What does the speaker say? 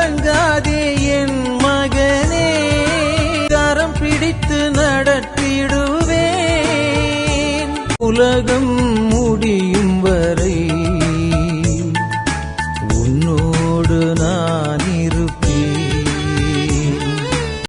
கலங்காதே என் மகனே. கரம் பிடித்து நடத்திடுவேன். உலகம் முடியும் வரை